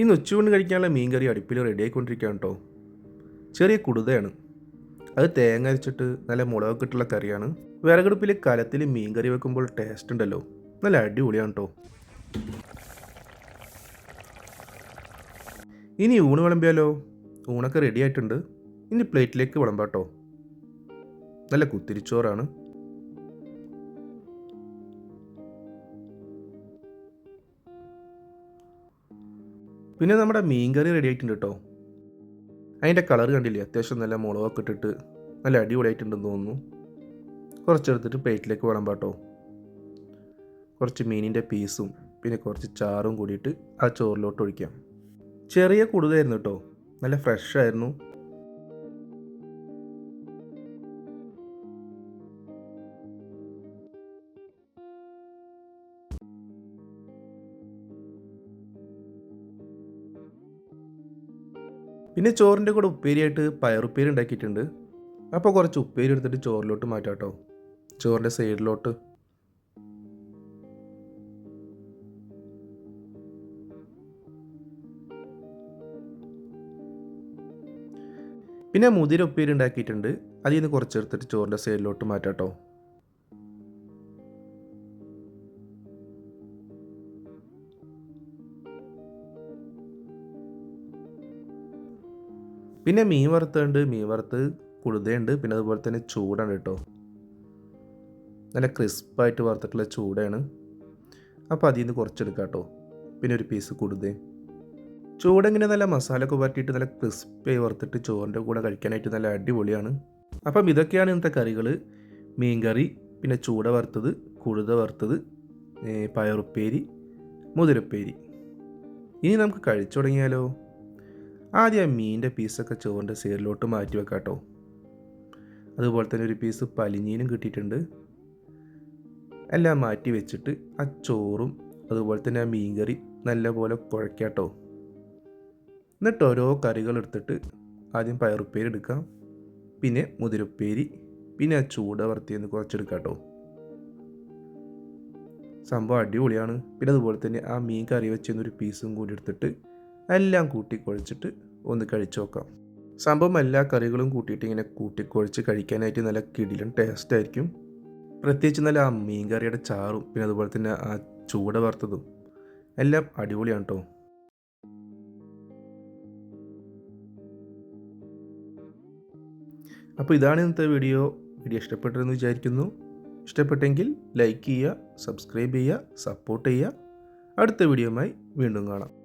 ഇന്ന് ഉച്ചയൂണ് കഴിക്കാനുള്ള മീൻ കറി അടുപ്പിൽ റെഡി ആയിക്കൊണ്ടിരിക്കുകയാണ് കേട്ടോ ചെറിയ കുടുതയാണ്. അത് തേങ്ങ അരച്ചിട്ട് നല്ല മുളകൊക്കെ ഇട്ടുള്ള കറിയാണ്. വിറകടുപ്പിൽ കലത്തിൽ മീൻ കറി വെക്കുമ്പോൾ ടേസ്റ്റ് ഉണ്ടല്ലോ. നല്ല അടിപൊളിയാണ് കേട്ടോ ഇനി ഊണ് വിളമ്പിയാലോ? ഊണൊക്കെ റെഡി ആയിട്ടുണ്ട്. ഇനി പ്ലേറ്റിലേക്ക് വിളമ്പാട്ടോ നല്ല കുത്തിരിച്ചോറാണ്. പിന്നെ നമ്മുടെ മീൻ കറി റെഡി ആയിട്ടുണ്ട് കേട്ടോ. അതിന്റെ കളർ കണ്ടില്ലേ? അത്യാവശ്യം നല്ല മുളകൊക്കെ ഇട്ടിട്ട് നല്ല അടിപൊളിയായിട്ടുണ്ടെന്ന് തോന്നുന്നു. കുറച്ചെടുത്തിട്ട് പ്ലേറ്റിലേക്ക് വേണം പാട്ടോ കുറച്ച് മീനിന്റെ പീസും പിന്നെ കുറച്ച് ചാറും കൂടിയിട്ട് ആ ചോറിലോട്ട് ഒഴിക്കാം. ചെറിയ കൂടുതലായിരുന്നു കേട്ടോ. നല്ല ഫ്രഷ് ആയിരുന്നു. പിന്നെ ചോറിന്റെ കൂടെ ഉപ്പേരിയായിട്ട് പയറുപ്പേരി ഉണ്ടാക്കിയിട്ടുണ്ട്. അപ്പോൾ കുറച്ച് ഉപ്പേരി എടുത്തിട്ട് ചോറിലോട്ട് മാറ്റാം കേട്ടോ ചോറിന്റെ സൈഡിലോട്ട്. പിന്നെ മുതിര ഉപ്പേരി ഉണ്ടാക്കിയിട്ടുണ്ട്. അതിൽ നിന്ന് കുറച്ചെടുത്തിട്ട് ചോറിന്റെ സൈഡിലോട്ട് മാറ്റാം കേട്ടോ പിന്നെ മീൻ വറുത്തുണ്ട് മീൻ വറുത്ത് കുളുതയുണ്ട് പിന്നെ അതുപോലെ തന്നെ ചൂടാണ് കേട്ടോ. നല്ല ക്രിസ്പായിട്ട് വറുത്തിട്ടുള്ള ചൂടയാണ് അപ്പോൾ അതിൽ നിന്ന് കുറച്ചെടുക്കാം കേട്ടോ. പിന്നെ ഒരു പീസ് കുടുതയും ചൂടെങ്ങനെ നല്ല മസാലയൊക്കെ വരട്ടിയിട്ട് നല്ല ക്രിസ്പായി വറുത്തിട്ട് ചോറിന്റെ കൂടെ കഴിക്കാനായിട്ട് നല്ല അടിപൊളിയാണ്. അപ്പം ഇതൊക്കെയാണ് ഇന്നത്തെ കറികൾ മീൻകറി പിന്നെ ചൂട വറുത്തത് കുഴുത വറുത്തത് പയറുപ്പേരി മുതിരപ്പേരി. ഇനി നമുക്ക് കഴിച്ചു തുടങ്ങിയാലോ? ആദ്യം ആ മീനിന്റെ പീസൊക്കെ ചോറിന്റെ സൈഡിലോട്ട് മാറ്റി വെക്കാം കേട്ടോ. അതുപോലെ തന്നെ ഒരു പീസ് പലിഞ്ഞീനും കിട്ടിയിട്ടുണ്ട്. എല്ലാം മാറ്റി വെച്ചിട്ട് ആ ചോറും അതുപോലെ തന്നെ ആ മീൻ കറി നല്ലപോലെ കുഴക്കാട്ടോ എന്നിട്ട് ഓരോ കറികൾ എടുത്തിട്ട് ആദ്യം പയറുപ്പേരി എടുക്കാം. പിന്നെ മുതിരപ്പേരി പിന്നെ ആ ചൂട വറുത്തിയെന്ന് കുറച്ചെടുക്കാം കേട്ടോ. സംഭവം അടിപൊളിയാണ്. പിന്നെ അതുപോലെ തന്നെ ആ മീൻ കറി വെച്ചൊരു പീസും കൂടി എടുത്തിട്ട് എല്ലാം കൂട്ടിക്കുഴച്ചിട്ട് ഒന്ന് കഴിച്ചു നോക്കാം. സംഭവം എല്ലാ കറികളും കൂട്ടിയിട്ട് ഇങ്ങനെ കൂട്ടിക്കുഴച്ച് കഴിക്കാനായിട്ട് നല്ല കിടിലും ടേസ്റ്റ് ആയിരിക്കും. പ്രത്യേകിച്ച് നല്ല ആ മീൻ കറിയുടെ ചാറും പിന്നെ അതുപോലെ തന്നെ ആ ചൂട വറുത്തതും എല്ലാം അടിപൊളിയാണ് കേട്ടോ അപ്പോൾ ഇതാണ് ഇന്നത്തെ വീഡിയോ. വീഡിയോ ഇഷ്ടപ്പെട്ടതെന്ന് വിചാരിക്കുന്നു. ഇഷ്ടപ്പെട്ടെങ്കിൽ ലൈക്ക് ചെയ്യുക സബ്സ്ക്രൈബ് ചെയ്യുക സപ്പോർട്ട് ചെയ്യുക. അടുത്ത വീഡിയോയുമായി വീണ്ടും കാണാം.